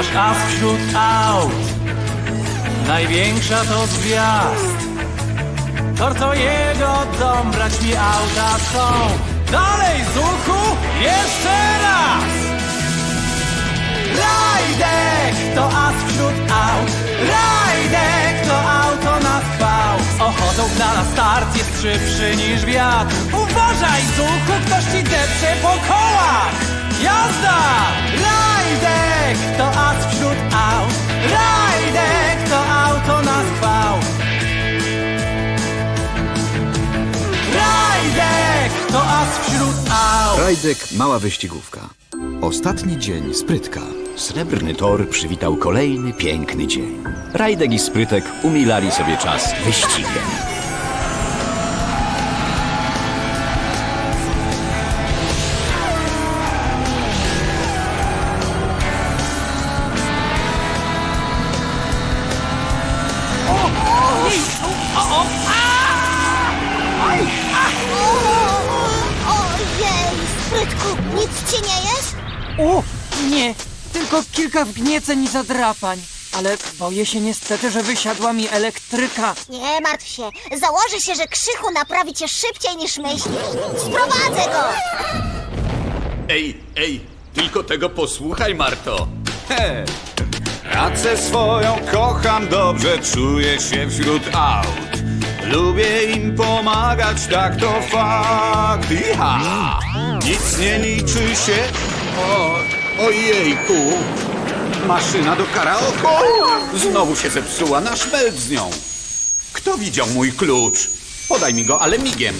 Nasz as wśród aut Największa to gwiazd. Tor to jego dom, brać mi auta są. Dalej, Zuku, jeszcze raz! Rajdek to as wśród aut. Rajdek to auto na chwał. Ochotą na start jest szybszy niż wiatr. Uważaj, Zuku, ktoś ci depcze po kołach. Jazda! Rajdek to as wśród aut Rajdek to auto na Rajdek to as wśród aut Rajdek Mała Wyścigówka. Ostatni dzień sprytka. Srebrny tor przywitał kolejny piękny dzień. Rajdek i Sprytek umilali sobie czas wyścigiem. O, nie, tylko kilka wgnieceń i zadrapań. Ale boję się niestety, że wysiadła mi elektryka. Nie martw się, założę się, że Krzychu naprawi cię szybciej niż myślisz. Sprowadzę go! Ej, ej, tylko tego posłuchaj, Marto. He, pracę swoją kocham, dobrze czuję się wśród aut. Lubię im pomagać, tak to fakt. Iha! Nic nie liczy się. O, ojejku! Maszyna do karaoke! Znowu się zepsuła, na szmelc z nią. Kto widział mój klucz? Podaj mi go, ale migiem.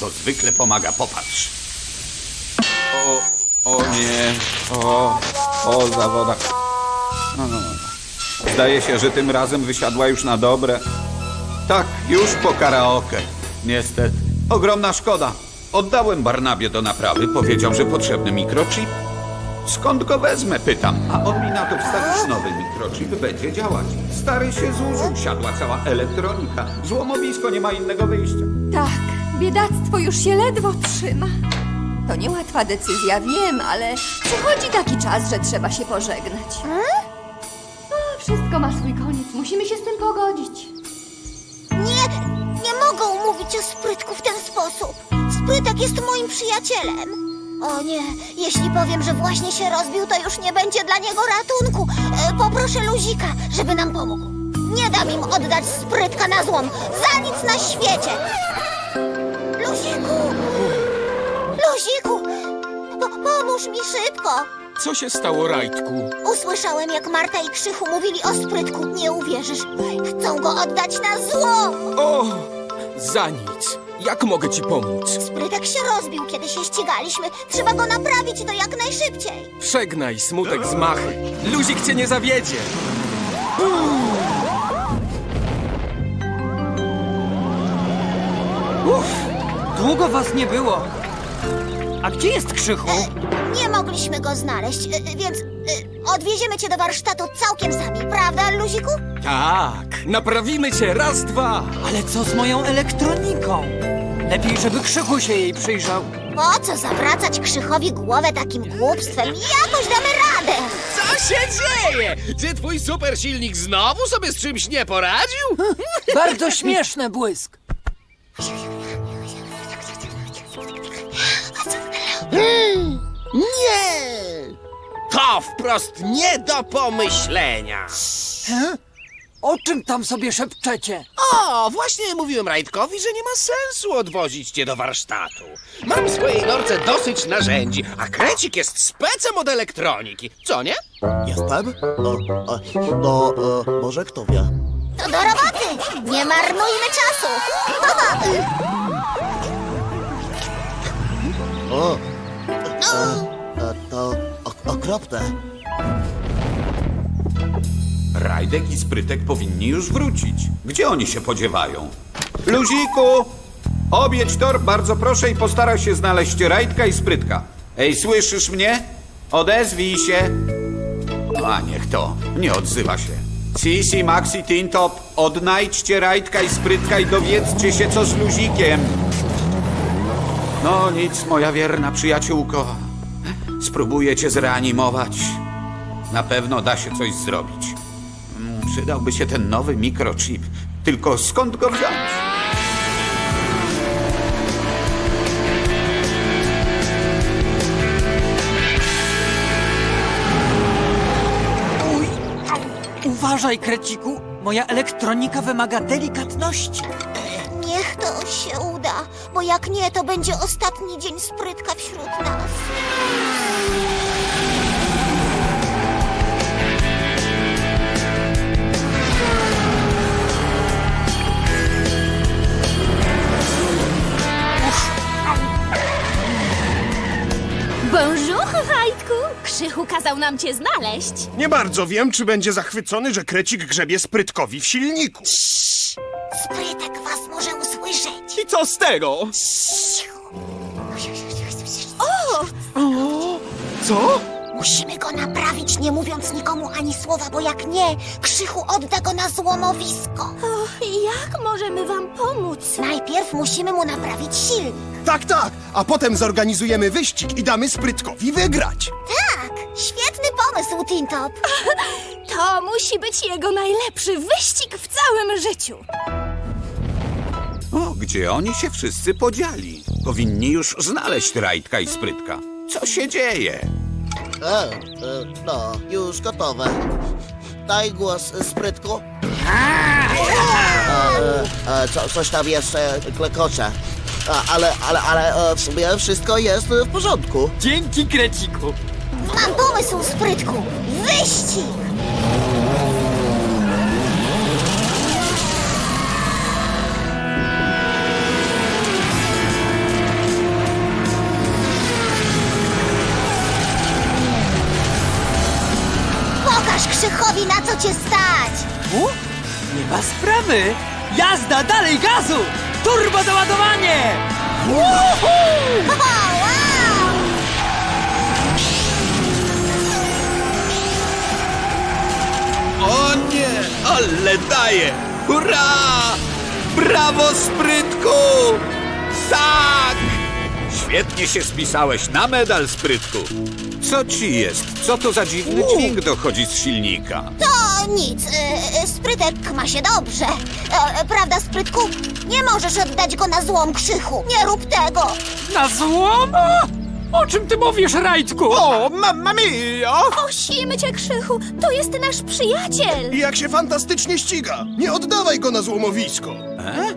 To zwykle pomaga, popatrz. O, o nie, o, o zawoda. No, no, no. Zdaje się, że tym razem wysiadła już na dobre. Tak, już po karaoke. Niestety. Ogromna szkoda. Oddałem Barnabie do naprawy. Powiedział, że potrzebny mikrochip. Skąd go wezmę, pytam. A on mi na to wstawisz nowy mikrochip, będzie działać. Stary się zużył, siadła cała elektronika. Złomowisko nie ma innego wyjścia. Tak, biedactwo już się ledwo trzyma. To niełatwa decyzja, wiem, ale przychodzi taki czas, że trzeba się pożegnać. O, wszystko ma swój koniec, musimy się z tym pogodzić. Nie, nie mogą mówić o Sprytku w ten sposób. Sprytek jest moim przyjacielem. O nie, jeśli powiem, że właśnie się rozbił, to już nie będzie dla niego ratunku. E, poproszę Luzika, żeby nam pomógł. Nie dam im oddać Sprytka na złom. Za nic na świecie. Luziku! Luziku! Po, pomóż mi szybko! Co się stało, Rajdku? Usłyszałem, jak Marta i Krzychu mówili o Sprytku. Nie uwierzysz. Chcą go oddać na zło. O, za nic. Jak mogę ci pomóc? Sprytek się rozbił, kiedy się ścigaliśmy. Trzeba go naprawić to jak najszybciej. Przegnaj smutek z machy. Luzik cię nie zawiedzie. Uff, długo was nie było. A gdzie jest Krzychu? Nie mogliśmy go znaleźć, e, e, więc e, odwieziemy cię do warsztatu całkiem sami, prawda, Luziku? Tak, naprawimy cię raz, dwa. Ale co z moją elektroniką? Lepiej, żeby Krzychu się jej przyjrzał. Po co zawracać Krzychowi głowę takim głupstwem? Jakoś damy radę. Co się dzieje? Czy twój super silnik znowu sobie z czymś nie poradził? Bardzo śmieszne błysk. Nie! To wprost nie do pomyślenia. He? O czym tam sobie szepczecie? O, właśnie mówiłem Rajdkowi, że nie ma sensu odwozić cię do warsztatu. Mam w swojej norce dosyć narzędzi, a krecik jest specem od elektroniki. Co nie? Jestem? No, e, no e, może kto wie? To do roboty. Nie marnujmy czasu. O, e, to ok- okropne. Rajdek i Sprytek powinni już wrócić. Gdzie oni się podziewają? Luziku! Objedź tor, bardzo proszę i postaraj się znaleźć Rajdka i Sprytka. Ej, słyszysz mnie? Odezwij się. A niech to, nie odzywa się. Sisi, Maxi, Tintop, odnajdźcie Rajdka i Sprytka i dowiedzcie się, co z Luzikiem. No nic, moja wierna przyjaciółko. Spróbuję cię zreanimować. Na pewno da się coś zrobić. Przydałby się ten nowy mikrochip. Tylko skąd go wziąć? Uj, au. Uważaj, kreciku. Moja elektronika wymaga delikatności. Niech to się uda, bo jak nie, to będzie ostatni dzień sprytka wśród nas. Krzychu kazał nam cię znaleźć. Nie bardzo wiem, czy będzie zachwycony, że krecik grzebie sprytkowi w silniku. Sprytek was może usłyszeć. I co z tego? Co? Musimy go naprawić, nie mówiąc nikomu ani słowa, bo jak nie, Krzychu odda go na złomowisko. Jak możemy wam pomóc? Najpierw musimy mu naprawić silnik. Tak, tak, a potem zorganizujemy wyścig i damy sprytkowi wygrać. Pomysł, Tintop. To musi być jego najlepszy wyścig w całym życiu. O, gdzie oni się wszyscy podzieli? Powinni już znaleźć Rajdka i Sprytka. Co się dzieje? E, e, no, już gotowe. Daj głos, sprytku. E, e, co, coś tam jeszcze klekocze. A, ale, ale, ale e, w sumie wszystko jest w porządku. Dzięki, kreciku. Mam pomysł, Sprytku. Wyścig! Pokaż Krzychowi, na co cię stać! U? Nie ma sprawy. Jazda, dalej gazu! Turbo doładowanie! Woohoo! Ale daje! Hurra! Brawo, Sprytku! Tak! Świetnie się spisałeś na medal, Sprytku. Co ci jest? Co to za dziwny dźwięk dochodzi z silnika? To nic, y, y, Sprytek ma się dobrze. E, prawda, Sprytku? Nie możesz oddać go na złom Krzychu. Nie rób tego. Na złom? O czym ty mówisz, Rajdku? O, mamma mia! Prosimy cię, Krzychu, to jest nasz przyjaciel. I jak się fantastycznie ściga. Nie oddawaj go na złomowisko. E?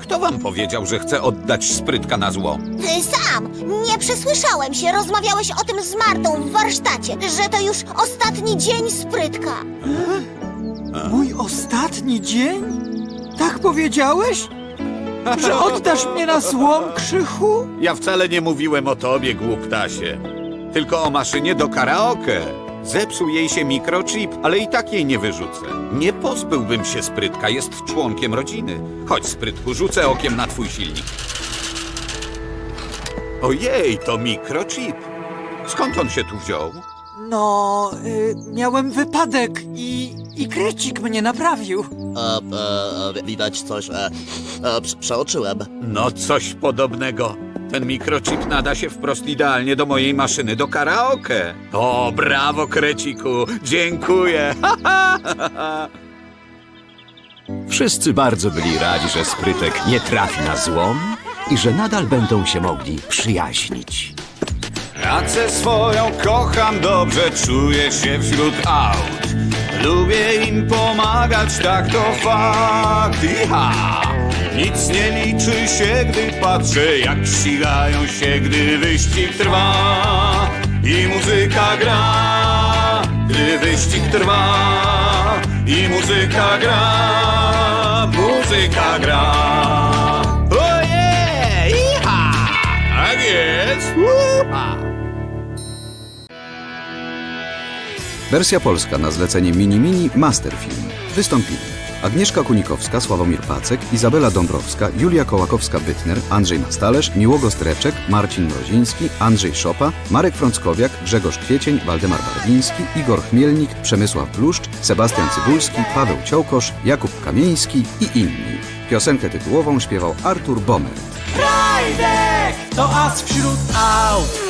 Kto wam powiedział, że chce oddać Sprytka na złom? Ty sam. Nie przesłyszałem się. Rozmawiałeś o tym z Martą w warsztacie, że to już ostatni dzień Sprytka. Mój ostatni dzień? Tak powiedziałeś? Że oddasz mnie na złom, Krzychu? Ja wcale nie mówiłem o tobie, głuptasie. Tylko o maszynie do karaoke. Zepsuł jej się mikrochip, ale i tak jej nie wyrzucę. Nie pozbyłbym się Sprytka, jest członkiem rodziny. Chodź, Sprytku, rzucę okiem na twój silnik. Ojej, to mikrochip. Skąd on się tu wziął? No, y, miałem wypadek i, i krecik mnie naprawił. E, e, e, widać coś, e, e, prze- przeoczyłem. No coś podobnego. Ten mikrochip nada się wprost idealnie do mojej maszyny do karaoke. O, brawo, kreciku! Dziękuję! Wszyscy bardzo byli radzi, że Sprytek nie trafi na złom i że nadal będą się mogli przyjaźnić. Pracę swoją kocham dobrze, czuję się wśród aut. Lubię pomagać, tak to fakt. Iha! Nic nie liczy się, gdy patrzę, jak ścigają się, gdy wyścig trwa. I muzyka gra, gdy wyścig trwa. I muzyka gra, muzyka gra. Ojej! Iha! Tak jest! Uha! Wersja polska na zlecenie Mini Mini Masterfilm. Wystąpili Agnieszka Kunikowska, Sławomir Pacek, Izabela Dąbrowska, Julia Kołakowska-Bytner, Andrzej Mastalerz, Miłogo Streczek, Marcin Mroziński, Andrzej Szopa, Marek Frąckowiak, Grzegorz Kwiecień, Waldemar Barwiński, Igor Chmielnik, Przemysław Bluszcz, Sebastian Cybulski, Paweł Ciołkosz, Jakub Kamieński i inni. Piosenkę tytułową śpiewał Artur Bomer. Rajdek to as wśród aut.